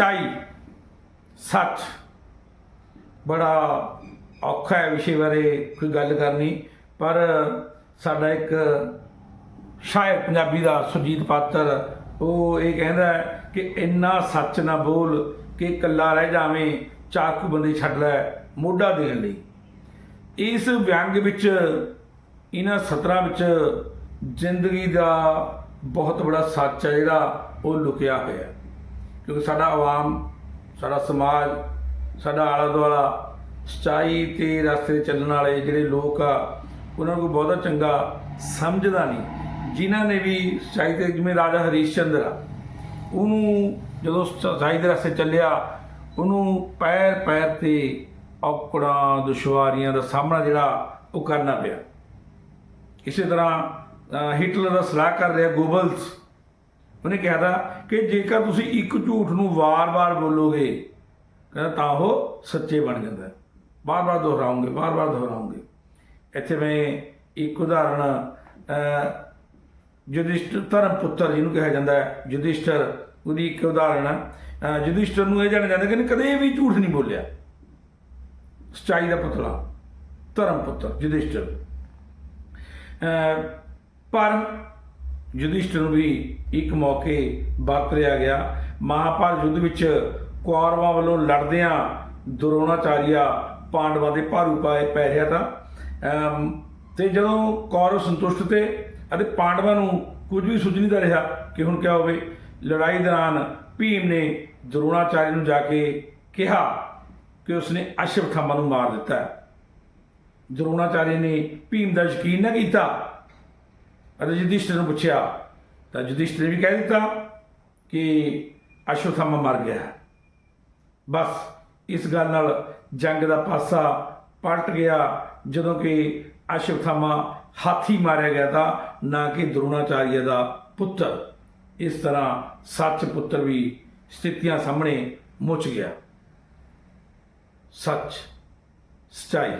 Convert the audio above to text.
ਸਚਾਈ, ਸੱਚ। ਬੜਾ ਔਖਾ ਹੈ ਵਿਸ਼ੇ ਬਾਰੇ ਕੋਈ ਗੱਲ ਕਰਨੀ, ਪਰ ਸਾਡਾ ਇੱਕ ਸ਼ਾਇਰ ਪੰਜਾਬੀ ਦਾ ਸੁਰਜੀਤ ਪਾਤਰ, ਉਹ ਇਹ ਕਹਿੰਦਾ ਕਿ ਇੰਨਾ ਸੱਚ ਨਾ ਬੋਲ ਕਿ ਇਕੱਲਾ ਰਹਿ ਜਾਵੇਂ, ਚਾਕੂ ਬੰਦੇ ਛੱਡ ਲੈ, ਮੋਢਾ ਦੇਣ ਲਈ। ਇਸ ਵਿਅੰਗ ਵਿੱਚ, ਇਹਨਾਂ ਸਤਰਾਂ ਵਿੱਚ ਜ਼ਿੰਦਗੀ ਦਾ ਬਹੁਤ ਬੜਾ ਸੱਚ ਹੈ ਜਿਹੜਾ ਉਹ ਲੁਕਿਆ ਹੋਇਆ ਹੈ। ਕਿਉਂਕਿ ਸਾਡਾ ਆਵਾਮ, ਸਾਡਾ ਸਮਾਜ, ਸਾਡਾ ਆਲਾ ਦੁਆਲਾ ਸਚਾਈ ਤੇ ਰਸਤੇ ਚੱਲਣ ਵਾਲੇ ਜਿਹੜੇ ਲੋਕ ਆ, ਉਹਨਾਂ ਨੂੰ ਬਹੁਤਾ ਚੰਗਾ ਸਮਝਦਾ ਨਹੀਂ। ਜਿਨ੍ਹਾਂ ਨੇ ਵੀ ਸਚਾਈ ਤੇ ਜਿਵੇਂ ਰਾਜਾ ਹਰੀਸ਼ ਚੰਦਰ ਆ, ਉਹਨੂੰ ਜਦੋਂ ਸਚਾਈ ਦੇ ਰਸਤੇ ਚੱਲਿਆ, ਉਹਨੂੰ ਪੈਰ ਪੈਰ ਤੇ ਔਕੜਾਂ, ਦੁਸ਼ਵਾਰੀਆਂ ਦਾ ਸਾਹਮਣਾ ਜਿਹੜਾ ਉਹ ਕਰਨਾ ਪਿਆ। ਇਸੇ ਤਰ੍ਹਾਂ ਹਿਟਲਰ ਦਾ ਸਲਾਹ ਕਰ ਰਿਹਾ ਗੋਬਲਸ ਉਹਨੇ ਕਿਹਾ ਤਾ ਕਿ ਜੇਕਰ ਤੁਸੀਂ ਇੱਕ ਝੂਠ ਨੂੰ ਵਾਰ-ਵਾਰ ਬੋਲੋਗੇ ਕਹਿੰਦਾ ਤਾਂ ਉਹ ਸੱਚੇ ਬਣ ਜਾਂਦਾ। ਵਾਰ ਵਾਰ ਦੁਹਰਾਓਗੇ ਦੁਹਰਾਉਂਗੇ ਬਾਰ-ਬਾਰ ਦੁਹਰਾਉਂਗੇ। ਇੱਥੇ ਮੈਂ ਇੱਕ ਉਦਾਹਰਣ ਅਹ, ਧਰਮ ਪੁੱਤਰ ਜਿਹਨੂੰ ਕਿਹਾ ਜਾਂਦਾ ਹੈ ਯੁਧਿਸ਼ਠਰ ਉਹਦੀ ਇੱਕ ਉਦਾਹਰਣ ਹੈ। ਅਹ, ਨੂੰ ਇਹ ਜਾਣਿਆ ਜਾਂਦਾ ਕਿ ਕਦੇ ਵੀ ਝੂਠ ਨਹੀਂ ਬੋਲਿਆ। ਸਚਾਈ ਦਾ ਪੁਤਲਾ ਧਰਮ ਪੁੱਤਰ ਯੁਧਿਸ਼ਠਰ ਅਹ, ਪਰ ਯੁਧਿਸ਼ਠਰ ਨੂੰ ਵੀ ਇੱਕ ਮੌਕੇ ਵਾਪਰਿਆ ਗਿਆ। ਮਹਾਭਾਰਤ ਯੁੱਧ ਵਿੱਚ ਕੌਰਵਾਂ ਵੱਲੋਂ ਲੜਦਿਆਂ ਦੁਰੋਣਾਚਾਰੀਆ ਪਾਂਡਵਾਂ ਦੇ ਭਾਰੂ ਪਾਏ ਪੈ ਰਿਹਾ ਤਾਂ। ਅਮ, ਤੇ ਜਦੋਂ ਕੌਰਵ ਸੰਤੁਸ਼ਟ ਤੇ ਅਤੇ ਪਾਂਡਵਾਂ ਨੂੰ ਕੁਝ ਵੀ ਸੁਝ ਨਹੀਂ ਰਿਹਾ ਕਿ ਹੁਣ ਕਿਆ ਹੋਵੇ ਲੜਾਈ ਦੌਰਾਨ ਭੀਮ ਨੇ ਦੁਰੋਣਾਚਾਰੀ ਨੂੰ ਜਾ ਕੇ ਕਿਹਾ ਕਿ ਉਸਨੇ ਅਸ਼ਵਥਾਮਾ ਨੂੰ ਮਾਰ ਦਿੱਤਾ। ਹੈ ਦਰੋਣਾਚਾਰੀ ਨੇ ਭੀਮ ਦਾ ਯਕੀਨ ਨਾ ਕੀਤਾ ਅਤੇ ਯੁਧਿਸ਼ਟਰ ਨੂੰ ਪੁੱਛਿਆ, ਤਾਂ ਯੁਧਿਸਟਰ ਨੇ ਵੀ ਕਹਿ ਦਿੱਤਾ ਕਿ ਅਸ਼ਵਥਾਮਾ ਮਰ ਗਿਆ ਬਸ, ਇਸ ਗੱਲ ਨਾਲ ਜੰਗ ਦਾ ਪਾਸਾ ਪਲਟ ਗਿਆ। ਜਦੋਂ ਕਿ ਅਸ਼ਵਥਾਮਾ ਹਾਥੀ ਮਾਰਿਆ ਗਿਆ ਤਾਂ ਨਾ ਕਿ ਦਰੋਣਾਚਾਰੀਆ ਦਾ ਪੁੱਤਰ। ਇਸ ਤਰ੍ਹਾਂ ਸੱਚ ਪੁੱਤਰ ਵੀ ਸਥਿਤੀਆਂ ਸਾਹਮਣੇ ਮੁੱਚ ਗਿਆ। ਸੱਚ, ਸਚਾਈ।